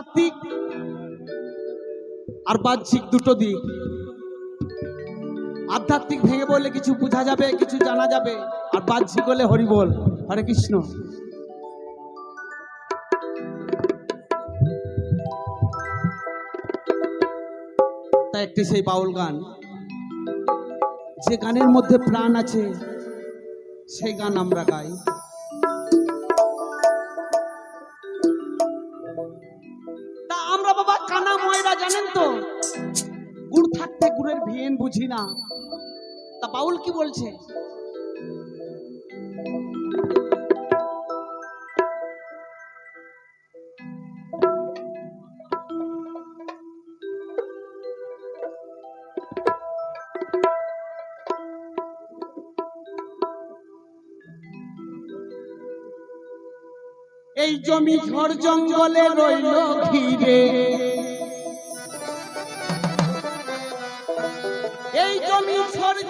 আধ্যাত্মিক আর বাহ্যিক দুটো দিক। আধ্যাত্মিক ভেঙে বললে কিছু বোঝা যাবে, কিছু জানা যাবে। আর বাহ্যিক হলে হরি বল, হরে কৃষ্ণ। তা একটি সেই বাউল গান। যে গানের মধ্যে প্রাণ আছে, সেই গান আমরা গাই। বুঝি না। তা বাউল কি বলছে? এই জমি ঝড় জঙ্গলে রইল ঘিরে।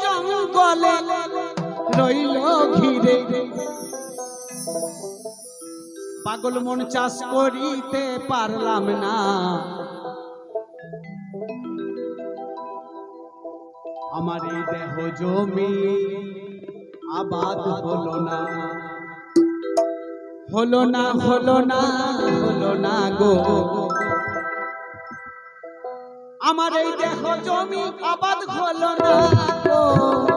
জঙ্গলে রইল ঘিরে। পাগল মন চাষ করিতে পারলাম না। আমার এই দেহ জমি আবাদ হলো না। হলো না হলো না হলো না গো। আমার এই দেহ জমি আবাদ হলো না। গো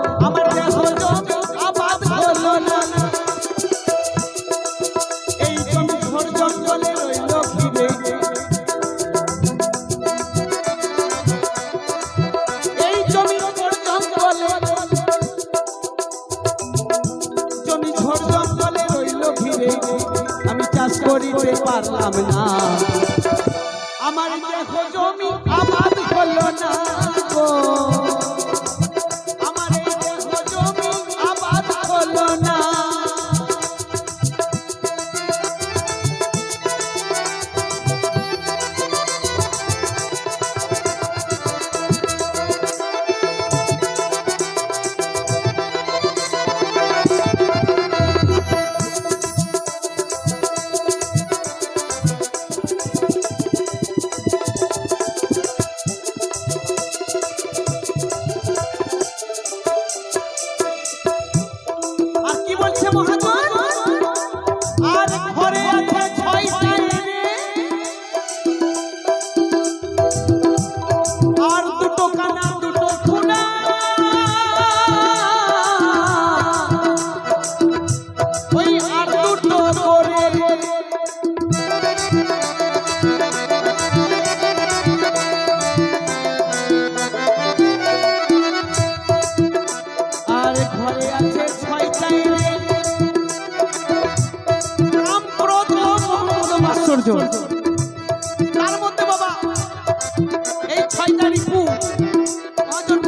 কি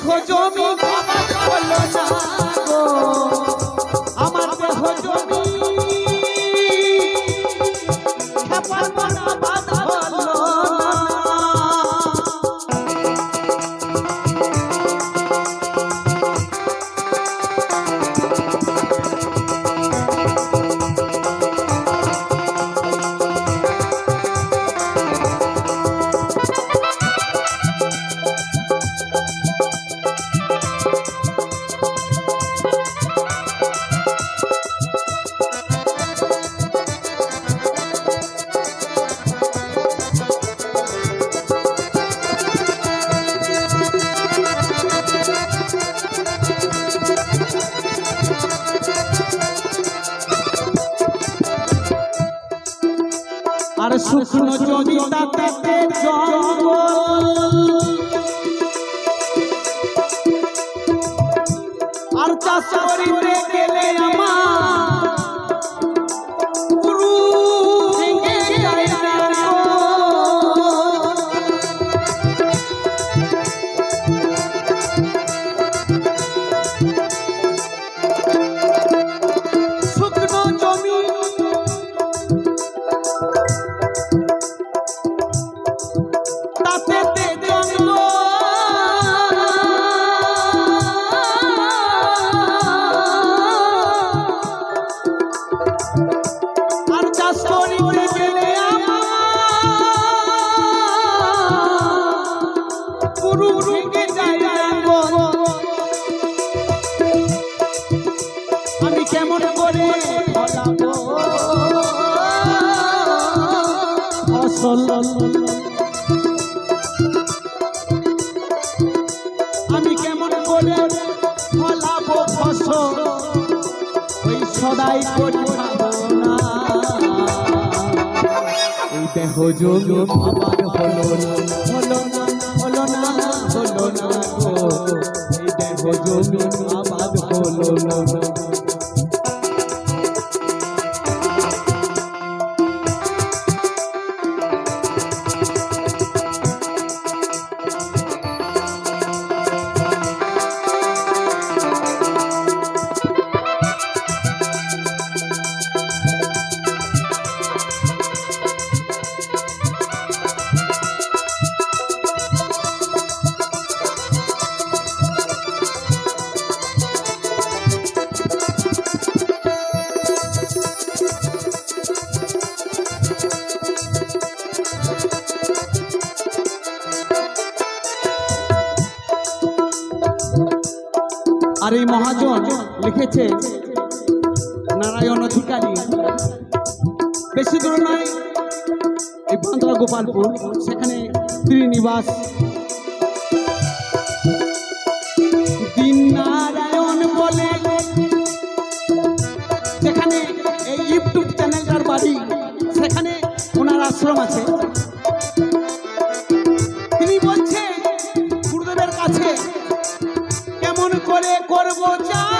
দেহ জমি হলো না আমার দেহ জমি। আর শুকনো জমি তাতে জঙ্গল। সদাই করি ভাবনা। এই দেহ যোগ আমার হলো হলো না হলো না হলো না এই দেহ যোগ আমার হলো না। আর এই মহাজন লিখেছে, নারায়ণ অধিকারী। বেশি দূর নয়, এই বান্দরা গোপালপুর সেখানে শ্রীনিবাস দিন করব ও